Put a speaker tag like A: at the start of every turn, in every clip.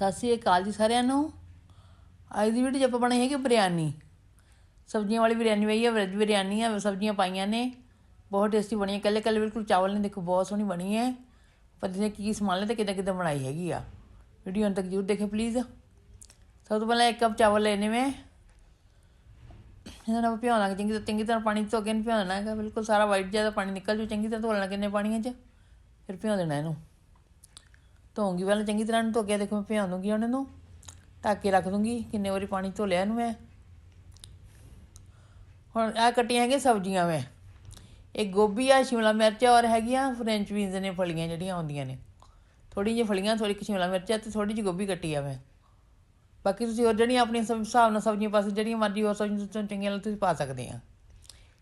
A: ਸਤਿ ਸ਼੍ਰੀ ਅਕਾਲ ਜੀ ਸਾਰਿਆਂ ਨੂੰ। ਅੱਜ ਦੀ ਵੀਡੀਓ 'ਚ ਆਪਾਂ ਬਣਾਈ ਹੈਗੀ ਬਿਰਿਆਨੀ। ਸਬਜ਼ੀਆਂ ਵਾਲੀ ਬਿਰਿਆਨੀ ਵਈ ਹੈ ਵੈਜ ਬਿਰਿਆਨੀ ਆ, ਸਬਜ਼ੀਆਂ ਪਾਈਆਂ ਨੇ। ਬਹੁਤ ਟੇਸਟੀ ਬਣੀ ਹੈ ਕੱਲੇ ਕੱਲੇ ਬਿਲਕੁਲ ਚਾਵਲ ਨੇ, ਦੇਖੋ ਬਹੁਤ ਸੋਹਣੀ ਬਣੀ ਹੈ ਪਰ ਜਿਹਨੇ ਕੀ ਸਮਾਨ ਲਿਆ ਤੇ ਕਿੱਦਾਂ ਕਿੱਦਾਂ ਬਣਾਈ ਹੈਗੀ ਆ। ਵੀਡੀਓ ਅੰਤ ਤੱਕ ਜ਼ਰੂਰ ਦੇਖੇ ਪਲੀਜ਼ ਸਭ ਤੋਂ ਪਹਿਲਾਂ ਇੱਕ ਕੱਪ ਚਾਵਲ ਲੈਣੇ ਮੈਂ ਇਹਨਾਂ ਨੂੰ ਭਿਉਣਾ ਚੰਗੀ ਤਰ੍ਹਾਂ ਚੰਗੀ ਤਰ੍ਹਾਂ ਪਾਣੀ ਧੋ ਕੇ ਭਿਉਣਾ ਹੈਗਾ। ਬਿਲਕੁਲ ਸਾਰਾ ਵਾਈਟ ਜਿਹਾ ਪਾਣੀ ਨਿਕਲ ਜੂ। ਚੰਗੀ ਤਰ੍ਹਾਂ ਧੋ ਲੈਣਾ ਕਿੰਨੇ ਪਾਣੀਆਂ 'ਚ। ਫਿਰ ਭਿਉਂ ਦੇਣਾ ਇਹਨੂੰ। ਧੋਉਂਗੀ ਪਹਿਲਾਂ ਚੰਗੀ ਤਰ੍ਹਾਂ ਨੂੰ ਧੋ ਕੇ ਦੇਖੋ, ਮੈਂ ਭਿਉਂ ਦੂੰਗੀ ਉਹਨਾਂ ਨੂੰ ਢੱਕ ਕੇ ਰੱਖ ਦੂੰਗੀ, ਕਿੰਨੇ ਵਾਰੀ ਪਾਣੀ ਧੋ ਲਿਆ ਇਹਨੂੰ ਮੈਂ। ਹੁਣ ਆ ਕੱਟੀਆਂ ਹੈਗੀਆਂ ਸਬਜ਼ੀਆਂ ਮੈਂ। ਇਹ ਗੋਭੀ ਆ ਸ਼ਿਮਲਾ ਮਿਰਚ ਔਰ ਹੈਗੀਆਂ ਫ੍ਰੈਂਚ ਬੀਨਸ ਨੇ ਫਲੀਆਂ ਜਿਹੜੀਆਂ ਆਉਂਦੀਆਂ ਨੇ। ਥੋੜੀ ਜਿਹੀ ਫਲੀਆਂ ਥੋੜੀ ਕਿ ਸ਼ਿਮਲਾ ਮਿਰਚ ਆ ਤੇ ਥੋੜੀ ਜਿਹੀ ਗੋਭੀ ਕੱਟੀ ਆ ਮੈਂ। ਬਾਕੀ ਤੁਸੀਂ ਹੋਰ ਜਿਹੜੀਆਂ ਆਪਣੀਆਂ ਸਬ ਹਿਸਾਬ ਨਾਲ ਸਬਜ਼ੀਆਂ ਪਾ ਸਕਦੇ, ਜਿਹੜੀਆਂ ਮਰਜ਼ੀ ਹੋਰ ਸਬਜ਼ੀਆਂ ਤੁਹਾਨੂੰ ਚੰਗੀਆਂ ਲੱਗਦੀਆਂ ਤੁਸੀਂ ਪਾ ਸਕਦੇ ਆ।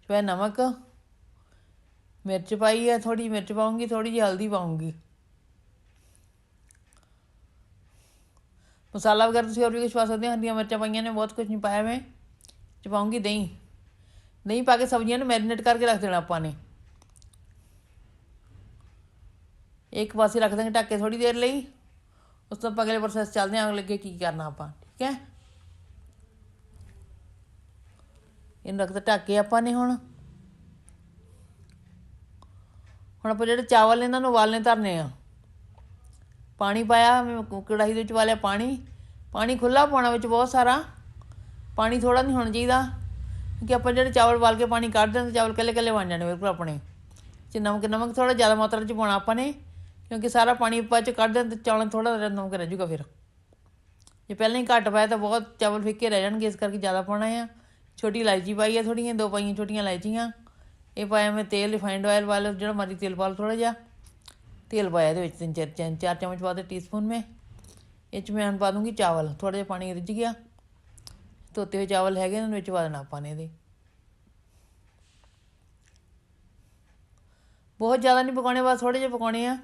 A: ਸਵੇ ਨਮਕ, ਮਿਰਚ ਪਾਈ ਹੈ ਥੋੜੀ ਮਿਰਚ ਪਾਉਂਗੀ ਥੋੜੀ ਜਿਹੀ ਹਲਦੀ ਪਾਉਂਗੀ ਮਸਾਲਾ ਵਗੈਰਾ ਤੁਸੀਂ ਹੋਰ ਵੀ ਕੁਝ ਪਾ ਸਕਦੇ ਹੋ? ਹਰੀਆਂ ਮਿਰਚਾਂ ਪਾਈਆਂ ਨੇ, ਬਹੁਤ ਕੁਝ ਨਹੀਂ ਪਾਇਆ ਮੈਂ। ਚ ਪਾਉਂਗੀ ਦਹੀਂ। ਦਹੀਂ ਪਾ ਕੇ ਸਬਜ਼ੀਆਂ ਨੂੰ ਮੈਰੀਨੇਟ ਕਰਕੇ ਰੱਖ ਦੇਣਾ ਆਪਾਂ ਨੇ। ਇੱਕ ਪਾਸੇ ਰੱਖ ਦਾਂਗੇ ਢੱਕ ਕੇ ਥੋੜੀ ਦੇਰ ਲਈ। ਉਸ ਤੋਂ ਆਪਾਂ ਅਗਲੇ ਪ੍ਰੋਸੈਸ ਚੱਲਦੇ ਹਾਂ, ਅਗਲੇ ਕੀ ਕਰਨਾ ਆਪਾਂ, ਠੀਕ ਹੈ? ਇਹਨੂੰ ਰੱਖ ਤਾ ਢੱਕ ਆਪਾਂ ਨੇ ਹੁਣ। ਹੁਣ ਆਪਾਂ ਜਿਹੜੇ ਚਾਵਲ ਨੇ ਇਹਨਾਂ ਨੂੰ ਉਬਾਲਨੇ ਧਰਨੇ ਆ। ਪਾਣੀ ਪਾਇਆ, ਕੜਾਹੀ ਦੇ ਵਿੱਚ ਵਾਲਿਆ ਪਾਣੀ। ਪਾਣੀ ਖੁੱਲਾ ਪਾਉਣਾ ਵਿੱਚ ਬਹੁਤ ਸਾਰਾ। ਪਾਣੀ ਥੋੜਾ ਨਹੀਂ ਹੋਣਾ ਚਾਹੀਦਾ। ਕਿਉਂਕਿ ਆਪਾਂ ਜਿਹੜੇ ਚਾਵਲ ਉਬਾਲ ਕੇ ਪਾਣੀ ਕੱਢਦੇ ਹਾਂ ਤਾਂ ਚਾਵਲ ਕੱਲੇ ਕੱਲੇ ਬਣ ਜਾਣੇ ਬਿਲਕੁਲ ਆਪਣੇ। ਚ ਨਮਕ ਨਮਕ ਥੋੜਾ ਜ਼ਿਆਦਾ ਮਾਤਰਾ ਚ ਪਾਉਣਾ ਆਪਾਂ ਨੇ, ਕਿਉਂਕਿ ਸਾਰਾ ਪਾਣੀ ਆਪਾਂ ਚ ਕੱਢਦੇ ਹਾਂ ਤਾਂ ਚਾਵਲਾਂ 'ਚ ਥੋੜਾ ਜਿਹਾ ਨਮਕ ਰਹਿ ਜਾਊਗਾ ਫਿਰ। ਜੇ ਪਹਿਲਾਂ ਹੀ ਘੱਟ ਪਾਇਆ ਤਾਂ ਬਹੁਤ ਚਾਵਲ ਫਿੱਕੇ ਰਹਿ ਜਾਣਗੇ, ਇਸ ਕਰਕੇ ਜ਼ਿਆਦਾ ਪਾਉਣਾ ਆ। ਛੋਟੀ ਇਲਾਇਚੀ ਪਾਈ ਆ ਥੋੜੀਆਂ ਦੋ ਪਾਈਆਂ ਛੋਟੀਆਂ ਇਲਾਇਚੀਆਂ। ਇਹ ਪਾਇਆ ਮੈਂ ਤੇਲ ਰਿਫਾਈਂਡ ਆਇਲ ਵਾਲਾ, ਜਿਹੜਾ ਮਰਜ਼ੀ ਤੇਲ ਪਾ ਲਓ ਥੋੜਾ ਜਿਹਾ। ਤੇਲ ਪਾਇਆ ਇਹਦੇ ਵਿੱਚ ਤਿੰਨ ਚਾਰ ਚਾਰ ਚਾਰ ਚਮਚ ਪਾ ਦੇ ਟੀਸਪੂਨ ਮੈਂ। ਇਹ ਚ ਮੈਂ ਹੁਣ ਪਾ ਦੂੰਗੀ ਚਾਵਲ। ਥੋੜਾ ਜਿਹਾ ਪਾਣੀ ਰਿੱਝ ਗਿਆ। ਧੋਤੇ ਹੋਏ ਚਾਵਲ ਹੈਗੇ ਇਹਨਾਂ ਵਿੱਚ ਪਾ ਦੇਣਾ ਆਪਾਂ ਨੇ ਇਹਦੇ। ਬਹੁਤ ਜ਼ਿਆਦਾ ਨਹੀਂ ਪਕਾਉਣੇ, ਬਸ ਥੋੜੇ ਜਿਹੇ ਪਕਾਉਣੇ ਆ।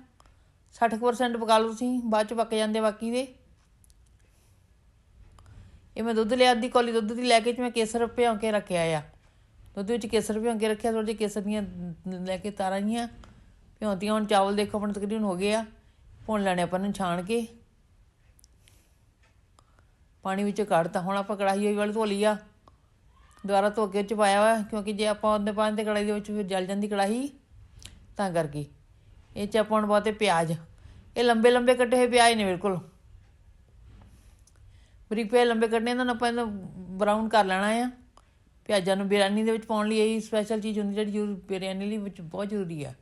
A: 60% ਪਕਾ ਲਓ ਤੁਸੀਂ, ਬਾਅਦ ਚ ਪੱਕ ਜਾਂਦੇ ਬਾਕੀ ਦੇ। ਇਹ ਮੈਂ ਦੁੱਧ ਲਿਆ, ਅੱਧੀ ਕੋਲੀ ਦੁੱਧ ਦੀ ਲੈ ਕੇ ਚ ਮੈਂ ਕੇਸਰ ਭਿਉਂ ਕੇ ਰੱਖਿਆ ਆ। ਦੁੱਧ ਵਿੱਚ ਕੇਸਰ ਭਿਉਂ ਕੇ ਰੱਖਿਆ ਥੋੜੇ ਜਿਹੇ ਕੇਸਰ ਦੀਆਂ ਲੈ ਕੇ ਤਾਰਾਂ ਜੀਆਂ। ਭਿਉਂਤੀਆਂ ਹੁਣ ਚਾਵਲ ਦੇਖੋ, ਆਪਣੇ ਤਕਰੀਬਨ ਹੋ ਗਏ ਆ। ਭੁੰਨ ਲੈਣੇ ਆਪਾਂ ਨੂੰ, ਛਾਣ ਕੇ। ਪਾਣੀ ਵਿੱਚੋਂ ਕੱਢਤਾ। ਹੁਣ ਆਪਾਂ ਕੜਾਹੀ ਹੋਈ ਵਾਲੀ ਧੋ ਲਈ ਆ। ਦੁਬਾਰਾ ਧੋ ਕੇ 'ਚ ਪਾਇਆ ਵਾ ਕਿਉਂਕਿ ਜੇ ਆਪਾਂ ਉਹਦੇ ਪਾਣੀ ਤੇ ਕੜਾਹੀ ਦੇ ਵਿੱਚ ਫਿਰ ਜਲ ਜਾਂਦੀ ਕੜਾਹੀ, ਤਾਂ ਕਰਕੇ। ਇਹ 'ਚ ਆਪਾਂ ਹੁਣ ਬਹੁਤੇ ਪਿਆਜ਼। ਇਹ ਲੰਬੇ ਲੰਬੇ ਕੱਟੇ ਹੋਏ ਪਿਆਜ਼ ਨੇ, ਬਿਲਕੁਲ। ਬਰੀਕ ਪਿਆਜ਼ ਲੰਬੇ ਕੱਟਣੇ, ਇਹਨਾਂ ਨੂੰ ਆਪਾਂ ਇਹਨੂੰ ਬਰਾਊਨ ਕਰ ਲੈਣਾ ਆ। ਪਿਆਜ਼ਾਂ ਨੂੰ ਬਿਰਿਆਨੀ ਦੇ ਵਿੱਚ ਪਾਉਣ ਲਈ ਇਹ ਸਪੈਸ਼ਲ ਚੀਜ਼ ਹੁੰਦੀ ਜਿਹੜੀ ਜ਼ਰੂਰ ਬਿਰਿਆਨੀ ਲਈ ਵਿੱਚ ਬਹੁਤ ਜ਼ਰੂਰੀ ਆ।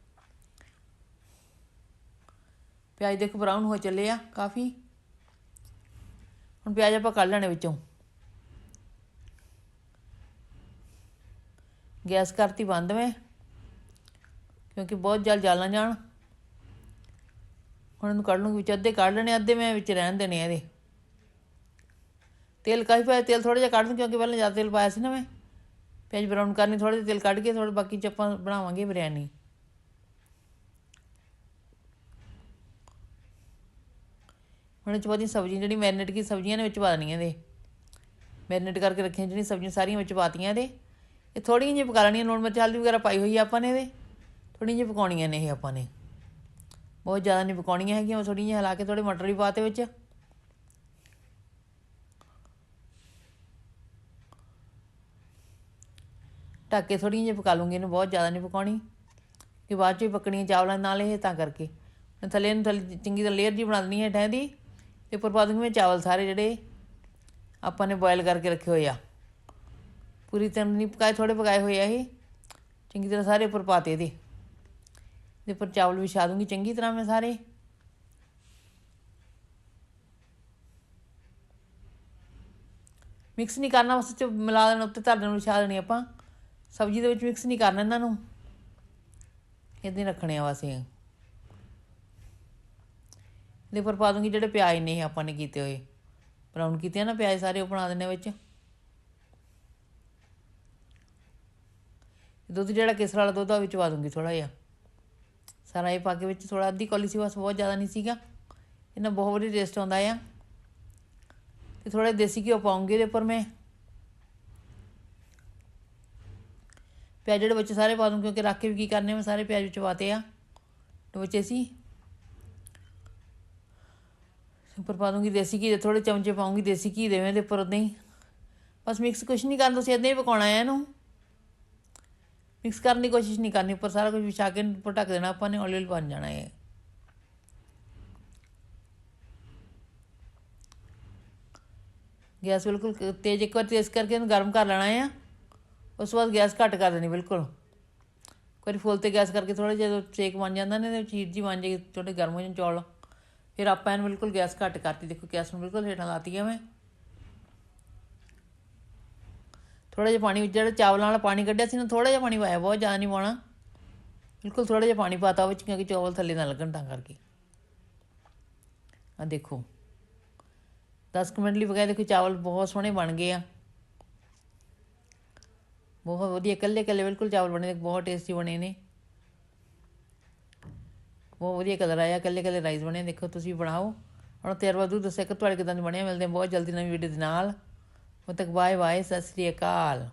A: ਪਿਆਜ਼ ਦੇਖੋ ਬਰਾਊਨ ਹੋ ਚੱਲੇ ਆ ਕਾਫੀ। ਹੁਣ ਪਿਆਜ਼ ਆਪਾਂ ਕੱਢ ਲੈਣੇ ਵਿੱਚੋਂ। ਗੈਸ ਕਰਤੀ ਬੰਦ ਮੈਂ, ਕਿਉਂਕਿ ਬਹੁਤ ਜਲ ਜਲ ਨਾ ਜਾਣ। ਹੁਣ ਇਹਨੂੰ ਕੱਢ ਲੂੰਗੀ ਵਿੱਚ, ਅੱਧੇ ਕੱਢ ਲੈਣੇ, ਅੱਧੇ ਮੈਂ ਵਿੱਚ ਰਹਿਣ ਦੇਣੇ ਆ ਇਹਦੇ। ਤੇਲ ਕਾਫੀ ਪਾਇਆ, ਤੇਲ ਥੋੜਾ ਜਿਹਾ ਕੱਢ ਦੂੰ, ਕਿਉਂਕਿ ਪਹਿਲਾਂ ਜ਼ਿਆਦਾ ਤੇਲ ਪਾਇਆ ਸੀ ਨਾ ਮੈਂ। ਪਿਆਜ਼ ਬਰਾਊਨ ਕਰਨੀ ਥੋੜਾ ਜਿਹਾ ਤੇਲ ਕੱਢ ਕੇ ਥੋੜਾ ਬਾਕੀ ਚ ਆਪਾਂ ਬਣਾਵਾਂਗੇ ਬਿਰਿਆਨੀ। ਹੁਣ ਇਹ 'ਚ ਬਹੁਤੀ ਸਬਜ਼ੀ ਜਿਹੜੀ ਮੈਰੀਨੇਟ ਕੀ ਸਬਜ਼ੀਆਂ ਨੇ ਵਿੱਚ ਪਾ ਦੇਣੀਆਂ ਦੇ ਮੈਰੀਨੇਟ ਕਰਕੇ ਰੱਖੀਆਂ ਜਿਹੜੀਆਂ ਸਬਜ਼ੀਆਂ ਸਾਰੀਆਂ ਵਿੱਚ ਪਾਤੀਆਂ ਇਹਦੇ। ਇਹ ਥੋੜੀਆਂ ਜਿਹੀਆਂ ਪਕਾ ਲੈਣੀਆਂ, ਲੂਣ ਮਿਰਚ, ਹਲਦੀ ਵਗੈਰਾ ਪਾਈ ਹੋਈ ਆ ਆਪਾਂ ਨੇ ਇਹਦੇ। ਥੋੜੀਆਂ ਜਿਹੀਆਂ ਪਕਾਉਣੀਆਂ ਨੇ ਇਹ ਆਪਾਂ ਨੇ। ਬਹੁਤ ਜ਼ਿਆਦਾ ਨਹੀਂ ਪਕਾਉਣੀਆਂ ਹੈਗੀਆਂ, ਉਹ ਥੋੜੀਆਂ ਜਿਹੀਆਂ ਹਿਲਾ ਕੇ ਥੋੜੇ ਮਟਰ ਵੀ ਪਾਤੇ ਵਿੱਚ। ਢੱਕ ਕੇ ਥੋੜੀਆਂ ਜਿਹੀਆਂ ਪਕਾ ਲੂੰਗੀ, ਇਹਨੂੰ ਬਹੁਤ ਜ਼ਿਆਦਾ ਨਹੀਂ ਪਕਾਉਣੀ। ਕਿ ਬਾਅਦ ਚ ਹੀ ਪੱਕਣੀਆਂ ਚਾਵਲਾਂ ਨਾਲ ਇਹ, ਤਾਂ ਕਰਕੇ। ਥੱਲੇ ਨੂੰ ਥੱਲੇ, ਚੰਗੀ ਤਰ੍ਹਾਂ ਲੇਅਰ ਜੀ ਬਣਾ ਦੇਣੀ ਹੈ ਠਹਿ ਦੀ ਤੇ ਉੱਪਰ ਪਾ ਦੂੰਗੀ ਮੈਂ ਚਾਵਲ ਸਾਰੇ ਜਿਹੜੇ ਆਪਾਂ ਨੇ ਬੋਇਲ ਕਰਕੇ ਰੱਖੇ ਹੋਏ ਆ। ਪੂਰੀ ਤਰ੍ਹਾਂ ਨਹੀਂ ਪਕਾਏ ਥੋੜੇ ਪਕਾਏ ਹੋਏ ਆ ਇਹ। ਚੰਗੀ ਤਰ੍ਹਾਂ ਸਾਰੇ ਉੱਪਰ ਪਾਤੇ ਇਹਦੇ। ਦੇ ਉੱਪਰ ਚਾਵਲ ਵਿਛਾ ਦੂੰਗੀ ਚੰਗੀ ਤਰ੍ਹਾਂ ਮੈਂ ਸਾਰੇ। ਮਿਕਸ ਨਹੀਂ ਕਰਨਾ, ਬਸ ਚ ਮਿਲਾ ਦੇਣਾ ਉੱਤੇ ਧਰ ਦੇਣਾ ਵਿਛਾ ਦੇਣੀ ਆਪਾਂ। ਸਬਜ਼ੀ ਦੇ ਵਿੱਚ ਮਿਕਸ ਨਹੀਂ ਕਰਨਾ ਇਹਨਾਂ ਨੂੰ। ਇਦਾਂ ਰੱਖਣੇ ਆ ਬਸ ਇਹਦੇ ਉੱਪਰ ਪਾ ਦੂੰਗੀ, ਜਿਹੜੇ ਪਿਆਜ਼ ਨਹੀਂ ਇਹ ਆਪਾਂ ਨੇ ਕੀਤੇ ਹੋਏ। ਬਰਾਊਨ ਕੀਤੇ ਆ ਨਾ ਪਿਆਜ਼ ਸਾਰੇ, ਉਹ ਬਣਾ ਦਿੰਨੇ ਵਿੱਚ। ਦੁੱਧ ਜਿਹੜਾ ਕੇਸਰ ਵਾਲਾ ਦੁੱਧ ਆ, ਉਹ ਵਿੱਚ ਪਾ ਦੂੰਗੀ ਥੋੜਾ ਜਿਹਾ। ਸਾਰਾ ਇਹ ਪਾ ਕੇ ਵਿੱਚ ਥੋੜਾ ਅੱਧੀ ਕੌਲੀ ਸੀ, ਬਸ ਬਹੁਤ ਜ਼ਿਆਦਾ ਨਹੀਂ ਸੀਗਾ। ਇਹਨਾਂ ਬਹੁਤ ਵਧੀਆ ਟੇਸਟ ਆਉਂਦਾ ਆ। ਤੇ ਥੋੜਾ ਦੇਸੀ ਘਿਓ ਪਾਉਂਗੀ ਇਹਦੇ ਉੱਪਰ ਮੈਂ। ਪਿਆਜ਼ ਜਿਹੜੇ ਵਿੱਚ ਸਾਰੇ ਪਾ ਦੂੰ ਕਿਉਂਕਿ ਰੱਖ ਕੇ ਵੀ ਕੀ ਕਰਨੇ ਮੈਂ ਸਾਰੇ ਪਿਆਜ਼ ਵਿੱਚ ਪਾਤੇ ਆ। ਤੇ ਵਿੱਚ ਅਸੀਂ ਉੱਪਰ ਪਾ ਦੂੰਗੀ, ਦੇਸੀ ਘੀ ਦੇ ਥੋੜੇ ਚਮਚੇ ਪਾਉਂਗੀ, ਦੇਸੀ ਘੀ ਦੇਵੇਂ ਮੈਂ ਦੇ ਉੱਪਰ ਉਦਾਂ ਹੀ। ਬਸ ਮਿਕਸ ਕੁਛ ਨਹੀਂ ਕਰਨਾ, ਤੁਸੀਂ ਇਦਾਂ ਹੀ ਪਕਾਉਣਾ ਹੈ ਇਹਨੂੰ। ਮਿਕਸ ਕਰਨ ਦੀ ਕੋਸ਼ਿਸ਼ ਨਹੀਂ ਕਰਨੀ, ਉੱਪਰ ਸਾਰਾ ਕੁਝ ਵਿਛਾ ਕੇ ਉੱਪਰ ਦੇਣਾ, ਆਪਾਂ ਨੇ ਹੌਲੀ ਬਣ ਜਾਣਾ ਹੈ ਗੈਸ ਬਿਲਕੁਲ ਤੇਜ਼, ਇੱਕ ਵਾਰ ਤੇਜ਼ ਕਰਕੇ ਇਹਨੂੰ ਗਰਮ ਕਰ ਲੈਣਾ ਹੈ ਉਸ ਤੋਂ ਬਾਅਦ ਗੈਸ ਘੱਟ ਕਰ ਦੇਣੀ, ਬਿਲਕੁਲ। ਕੋਈ ਫੁੱਲ ਤੇ ਗੈਸ ਕਰਕੇ ਥੋੜਾ ਜਿਹਾ ਸੇਕ ਬਣ ਜਾਂਦਾ ਨੇ ਤੇ ਚੀਰ ਜੀ ਬਣ ਜਾਏਗੀ ਥੋੜੇ ਗਰਮ ਹੋ ਜਾਣ ਚੌਲ। ਫਿਰ ਆਪਾਂ ਇਹਨੂੰ ਬਿਲਕੁਲ ਗੈਸ ਘੱਟ ਕਰਤੀ। ਦੇਖੋ ਗੈਸ ਨੂੰ ਬਿਲਕੁਲ ਹੇਠਾਂ ਲਾਤੀ ਹੈ ਮੈਂ। ਥੋੜਾ ਜਿਹਾ ਪਾਣੀ, ਜਿਹੜਾ ਚਾਵਲਾਂ ਵਾਲਾ ਪਾਣੀ ਕੱਢਿਆ ਸੀ ਨਾ ਥੋੜਾ ਜਿਹਾ ਪਾਣੀ ਪਾਇਆ, ਬਹੁਤ ਜ਼ਿਆਦਾ ਨਹੀਂ ਪਾਉਣਾ। ਬਿਲਕੁਲ ਥੋੜਾ ਜਿਹਾ ਪਾਣੀ ਪਾਤਾ ਵਿੱਚ, ਕਿਉਂਕਿ ਚਾਵਲ ਥੱਲੇ ਨਾ ਲੱਗਣ ਤਾਂ ਕਰਕੇ। ਆ ਦੇਖੋ। 10 ਕੁ ਮਿੰਟ ਲਈ ਪਕਾਏ ਦੇਖੋ ਚਾਵਲ ਬਹੁਤ ਸੋਹਣੇ ਬਣ ਗਏ ਆ। ਬਹੁਤ ਵਧੀਆ ਇਕੱਲੇ ਇਕੱਲੇ ਬਿਲਕੁਲ ਚਾਵਲ ਬਣੇ ਨੇ, ਬਹੁਤ ਟੇਸਟੀ ਬਣੇ ਨੇ। ਬਹੁਤ ਵਧੀਆ ਕਲਰ ਆਇਆ ਇਕੱਲੇ ਇਕੱਲੇ ਰਾਈਸ ਬਣੇ ਦੇਖੋ ਤੁਸੀਂ ਬਣਾਓ। ਹੁਣ ਤੇਰਵਾ ਦੂ ਦੱਸਿਆ ਕਿ ਤੁਹਾਡੇ ਕਿਦਾਂ ਦੇ ਬਣੇ ਮਿਲਦੇ ਬਹੁਤ ਜਲਦੀ ਨਵੀਂ ਵੀਡੀਓ ਦੇ ਨਾਲ। ਉਦੋਂ ਤੱਕ ਬਾਏ ਬਾਏ ਸਤਿ ਸ੍ਰੀ ਅਕਾਲ।